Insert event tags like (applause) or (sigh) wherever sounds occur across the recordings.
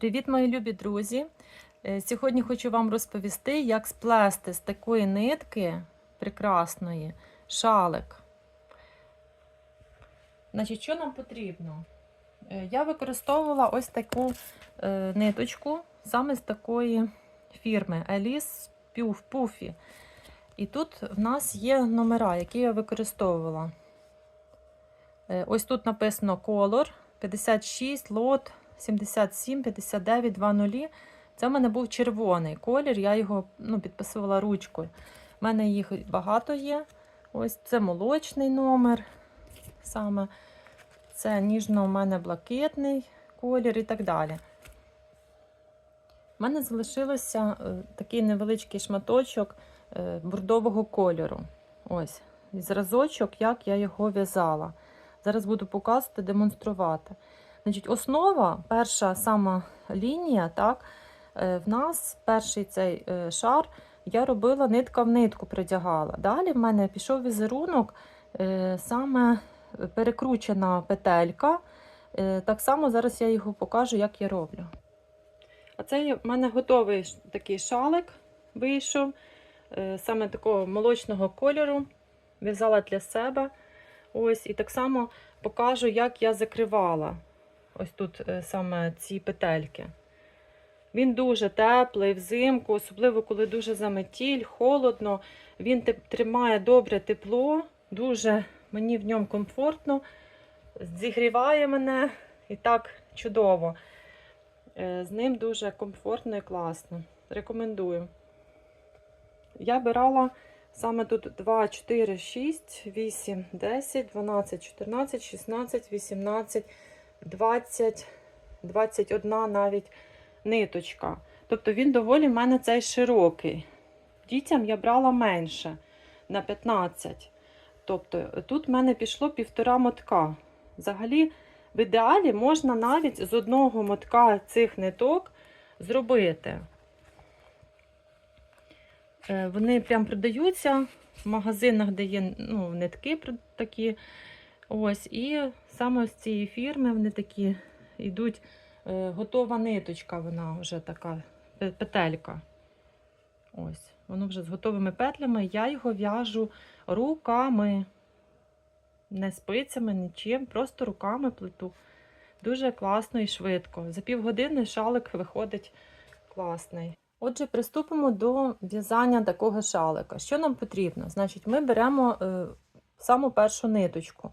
Привіт, мої любі друзі! Е, Сьогодні хочу вам розповісти, як сплести з такої нитки прекрасної шалик. Значить, що нам потрібно? Е, Я використовувала ось таку е, ниточку саме з такої фірми Alice Puff Puffy. І тут в нас є номера, які я використовувала. Ось тут написано колор 56, лот 77, 59, 20. Це в мене був червоний колір, я його ну, підписувала ручкою. У мене їх багато є. Ось це молочний номер. Саме це ніжно у мене блакитний колір і так далі. У мене залишилося е, такий невеличкий шматочок е, бордового кольору. Ось, зразочок, як я його в'язала. Зараз буду показувати, демонструвати. Значить, Основа, перша сама лінія, так, е, в нас перший цей е, шар я робила нитка в нитку придягала. Далі в мене пішов візерунок, е, саме перекручена петелька. Так само зараз я його покажу, як я роблю. А це в мене готовий такий шалик вийшов, саме такого молочного кольору. В'язала для себе. Ось, і так само покажу, як я закривала ось тут е, саме ці петельки. Він дуже теплий взимку, особливо коли дуже заметіль, холодно. Він тримає добре тепло, дуже мені в ньому комфортно, зігріває мене і так чудово. Е, З ним дуже комфортно і класно. Рекомендую. Я брала саме тут 2, 4, 6, 8, 10, 12, 14, 16, 18, 20, 21 навіть ниточка. Тобто він доволі в мене цей широкий. Дітям я брала менше на 15. Тобто тут в мене пішло півтора мотка. Взагалі, в ідеалі можна навіть з одного мотка цих ниток зробити. Е, Вони прям продаються в магазинах, де є ну, нитки такі. Ось, і саме з цієї фірми вони такі йдуть е, готова ниточка, вона вже така петелька. Ось, воно вже з готовими петлями. Я його в'яжу руками. Не спицями, нічим, просто руками плету. Дуже класно і швидко. За півгодини шалик виходить класний. Отже, приступимо до в'язання такого шалика. Що нам потрібно? Значить, ми беремо е, саму першу ниточку.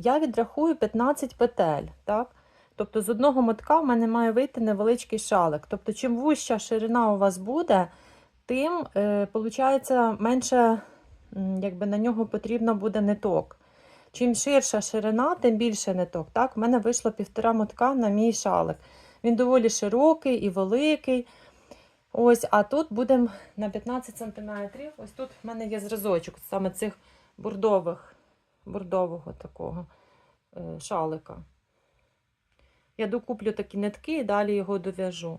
Я відрахую 15 петель. Так? Тобто з одного мотка в мене має вийти невеличкий шалик. Тобто, чим вуща ширина у вас буде, тим е, менше якби, на нього потрібно буде ниток. Чим ширша ширина, тим більше ниток. Так? У мене вийшло півтора мотка на мій шалик. Він доволі широкий і великий. Ось, а тут будемо на 15 см. Ось тут в мене є зразочок саме цих бордових, бордового такого е, шалика. Я докуплю такі нитки і далі його дов'яжу.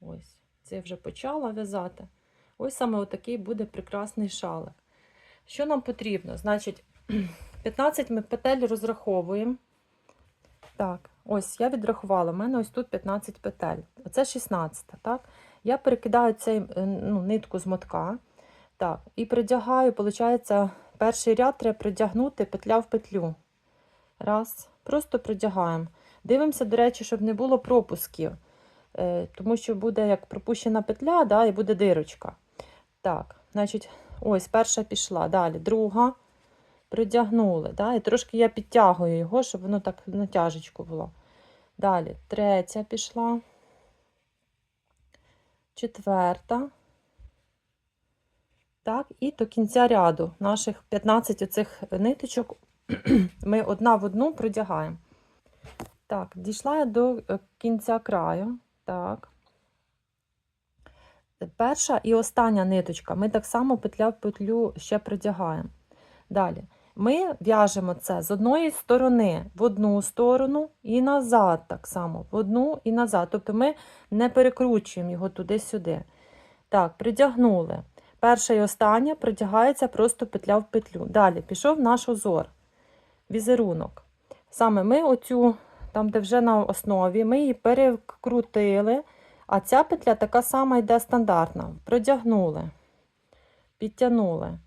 Ось, це я вже почала в'язати. Ось саме отакий буде прекрасний шалик. Що нам потрібно? Значить, (clears throat) 15 ми петель розраховуємо. Так, ось я відрахувала. У мене ось тут 15 петель. Оце 16, так? Я перекидаю цей е, ну, нитку з мотка. Так, і придягаю, виходить, перший ряд треба придягнути петля в петлю. Раз, просто придягаємо. Дивимося, до речі, щоб не було пропусків, е, тому що буде як пропущена петля, да, і буде дирочка. Так, значить, ось перша пішла. Далі друга. Придягнули. Да, і трошки я підтягую його, щоб воно так натяжечку було. Далі третя пішла. Четверта. Так, і до кінця ряду наших 15 оцих ниточок (clears throat) ми одна в одну продягаємо. Так, дійшла я до е, кінця краю. Так. Перша і остання ниточка. Ми так само петля в петлю ще продягаємо. Далі. Ми в'яжемо це з одної сторони в одну сторону і назад, так само, в одну і назад. Тобто ми не перекручуємо його туди-сюди. Так, придягнули. Перша і остання придягається просто петля в петлю. Далі пішов наш узор, візерунок. Саме ми оцю там, де вже на основі, ми її перекрутили, а ця петля така сама йде стандартна. Продягнули, підтягнули.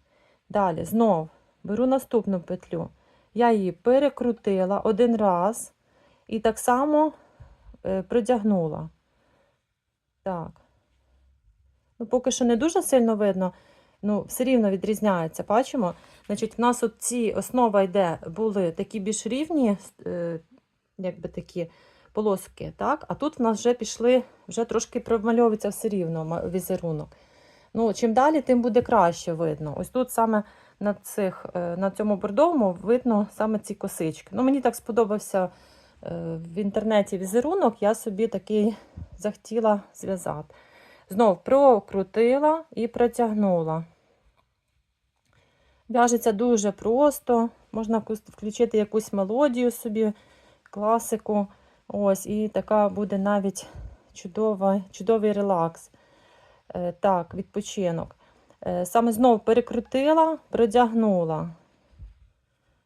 Далі знов беру наступну петлю. Я її перекрутила один раз і так само е, продягнула. Так. Ну, поки що не дуже сильно видно, ну, все рівно відрізняється. Бачимо? Значить, в нас от ці основа йде, були такі більш рівні, е, якби такі полоски, так? А тут в нас вже пішли, вже трошки промальовується все рівно візерунок. Ну, чим далі, тим буде краще видно. Ось тут саме на, цих, е, на цьому бордовому видно саме ці косички. Ну, мені так сподобався е, в інтернеті візерунок, я собі такий захотіла зв'язати. Знов прокрутила і протягнула. В'яжеться дуже просто. Можна включити якусь мелодію собі, класику. Ось, і така буде навіть чудова, чудовий релакс. Е, так, відпочинок. Е, саме знову перекрутила, продягнула.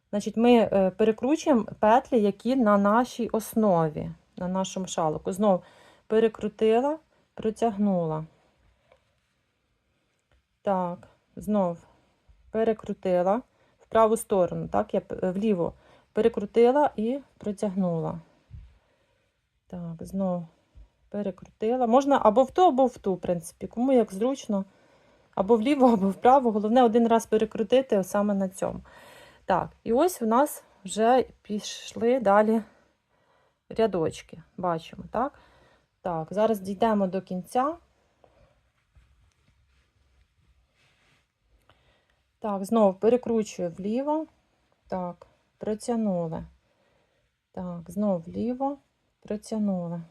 Значить, ми е, перекручуємо петлі, які на нашій основі, на нашому шалику. Знову перекрутила, протягнула. Так, знов перекрутила в праву сторону, так, я вліво перекрутила і протягнула. Так, знов перекрутила. Можна або в ту, або в ту, в принципі, кому як зручно. Або вліво, (laughs) або вправо. Головне один раз перекрутити саме на цьому. Так, і ось у нас вже пішли далі рядочки. Бачимо, так? Так, зараз дійдемо до кінця. Так, знову перекручую вліво. Так, протягнули. Так, знову вліво, протягнули.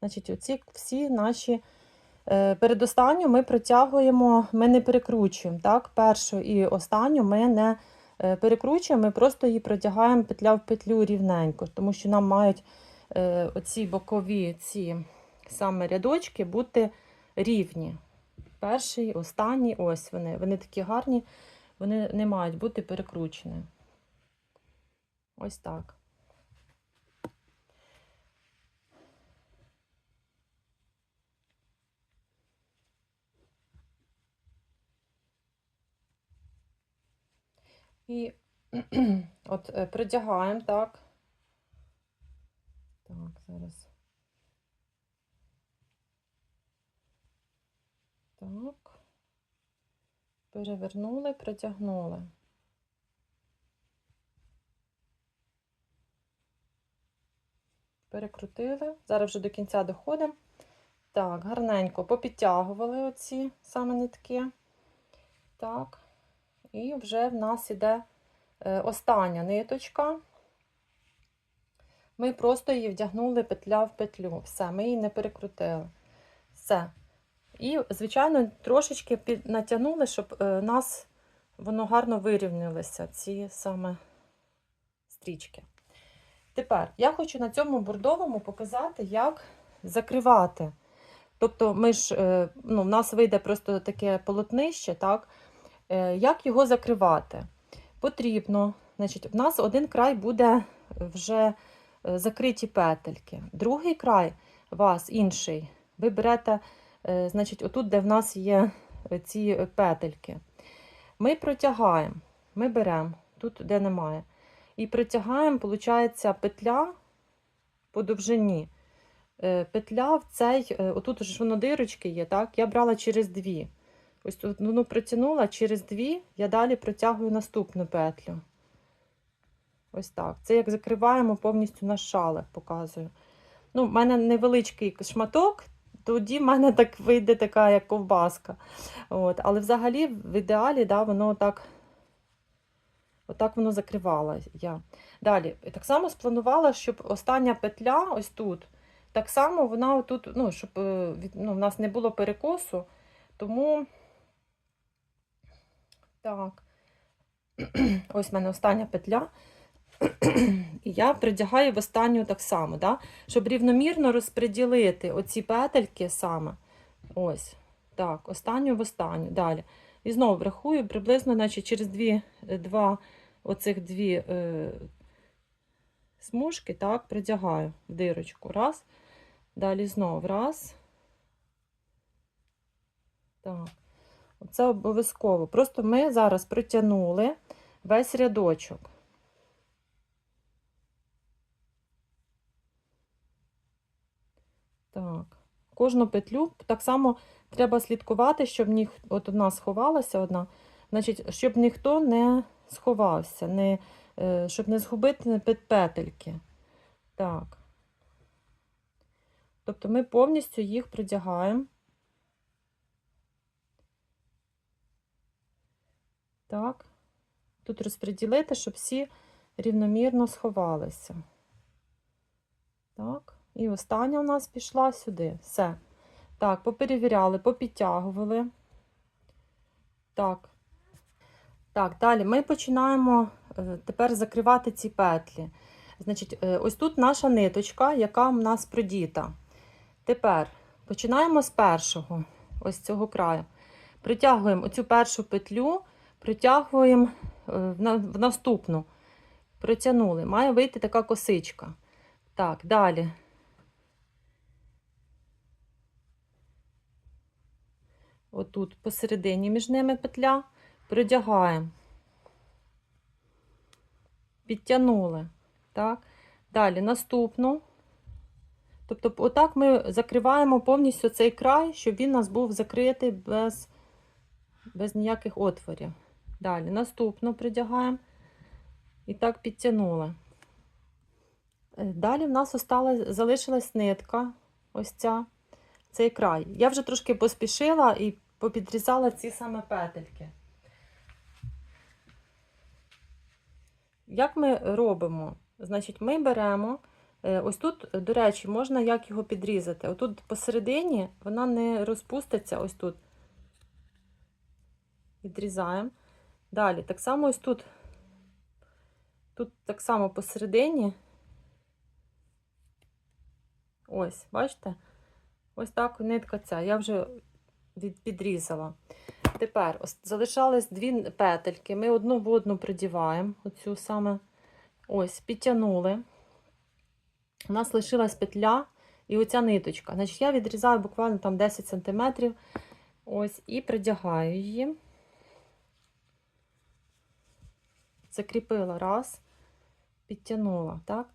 Значить, оці всі наші е, передостанню ми протягуємо, ми не перекручуємо. Так? Першу і останню ми не е, перекручуємо, ми просто її протягаємо петля в петлю рівненько, тому що нам мають оці бокові ці саме рядочки бути рівні. Перший, останній, ось вони. Вони такі гарні, вони не мають бути перекручені. Ось так. І (clears throat) от е, придягаємо, так. Так, зараз. Так. Перевернули, притягнули. Перекрутили. Зараз вже до кінця доходимо. Так, гарненько попідтягували оці саме нитки. Так. І вже в нас іде е, остання ниточка. Ми просто її вдягнули петля в петлю. Все, ми її не перекрутили. Все. І, звичайно, трошечки під- натягнули, щоб е, нас воно гарно вирівнялося, ці саме стрічки. Тепер я хочу на цьому бордовому показати, як закривати. Тобто, ми ж, е, ну, в нас вийде просто таке полотнище, так? Е, Як його закривати? Потрібно, значить, в нас один край буде вже закриті петельки. Другий край вас інший. Ви берете, е, значить, отут, де в нас є е, ці е, петельки. Ми протягаємо, ми беремо тут, де немає. І протягаємо, виходить, петля по довжині. Е, Петля в цей, е, отут ж воно дирочки є, так? Я брала через дві. Ось тут ну, протягнула через дві, я далі протягую наступну петлю. Ось так. Це як закриваємо повністю наш шалик, показую. Ну, в мене невеличкий шматок, тоді в мене так вийде така, як ковбаска. От. Але взагалі, в ідеалі, да, воно так, отак воно закривала я. Далі, так само спланувала, щоб остання петля ось тут, так само вона тут, ну, щоб е, ну, в нас не було перекосу, тому. Так. (clears throat) Ось в мене остання петля. І я придягаю в останню так само, да? щоб рівномірно розподілити оці петельки саме. Ось. Так, останню в останню. Далі. І знову врахую приблизно, значить, через дві, два, оцих дві е, смужки, так, продягаю в дирочку. Раз. Далі знов раз. Так. Це обов'язково. Просто ми зараз протягнули весь рядочок. Так. Кожну петлю так само треба слідкувати, щоб ніх, от одна сховалася одна, значить, щоб ніхто не сховався, не, е, щоб не згубити петельки. Так. Тобто ми повністю їх продягаємо. Так. Тут розподілити, щоб всі рівномірно сховалися. Так. І остання у нас пішла сюди. Все. Так, поперевіряли, попідтягували. Так. Так, далі ми починаємо е, тепер закривати ці петлі. Значить, е, ось тут наша ниточка, яка в нас продіта. Тепер починаємо з першого, ось цього краю. Притягуємо оцю першу петлю, притягуємо е, в на- в наступну. Протягнули. Має вийти така косичка. Так, далі. Отут посередині між ними петля, продягаємо. Підтягнули. Так. Далі наступну. Тобто, отак ми закриваємо повністю цей край, щоб він у нас був закритий без, без ніяких отворів. Далі наступну придягаємо. І так підтягнули. Е, Далі в нас осталась, залишилась нитка, ось ця, цей край. Я вже трошки поспішила і попідрізала ці саме петельки. Як ми робимо? Значить, ми беремо, е, ось тут, до речі, можна як його підрізати. Отут посередині вона не розпуститься, ось тут. Відрізаємо. Далі, так само ось тут. Тут так само посередині. Ось, бачите? Ось так нитка ця. Я вже підрізала. Тепер ось залишались дві петельки. Ми одну в одну придіваємо. Оцю саме. Ось, підтягнули. У нас лишилась петля і оця ниточка. Значить, я відрізаю буквально там 10 см. Ось, і придягаю її. Закріпила раз, підтягнула, так?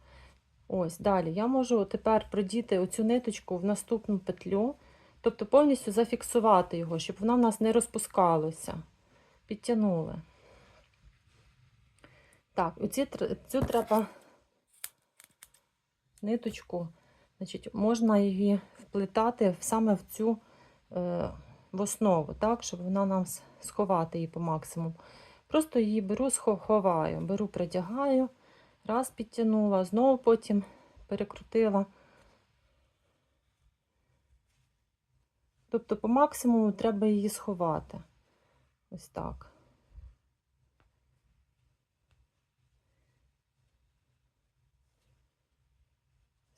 Ось, далі я можу тепер продіти оцю ниточку в наступну петлю, тобто повністю зафіксувати його, щоб воно в нас не розпускалося. Підтягнули. Так, оці, цю треба ниточку, значить, можна її вплетати саме в цю е, в основу, так, щоб вона нам сховати її по максимуму. Просто її беру, ховаю, беру, придягаю, раз підтягнула, знову потім перекрутила. Тобто, по максимуму треба її сховати. Ось так.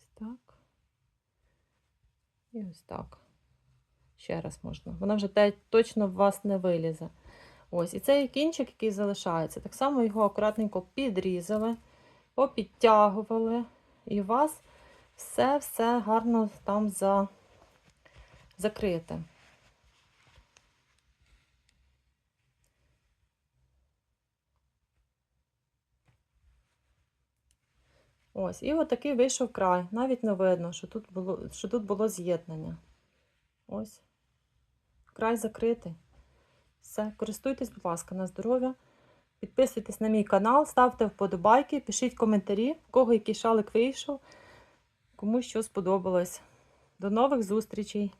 Ось так. І ось так. Ще раз можна. Вона вже точно в вас не вилізе. Ось, і цей кінчик, який залишається, так само його акуратненько підрізали, попідтягували, і у вас все-все гарно там за... закрите. Ось, і отакий вийшов край. Навіть не видно, що тут було, що тут було з'єднання. Ось. Край закритий. Все, користуйтесь, будь ласка, на здоров'я. Підписуйтесь на мій канал, ставте вподобайки, пишіть коментарі, в кого який шалик вийшов, кому що сподобалось. До нових зустрічей!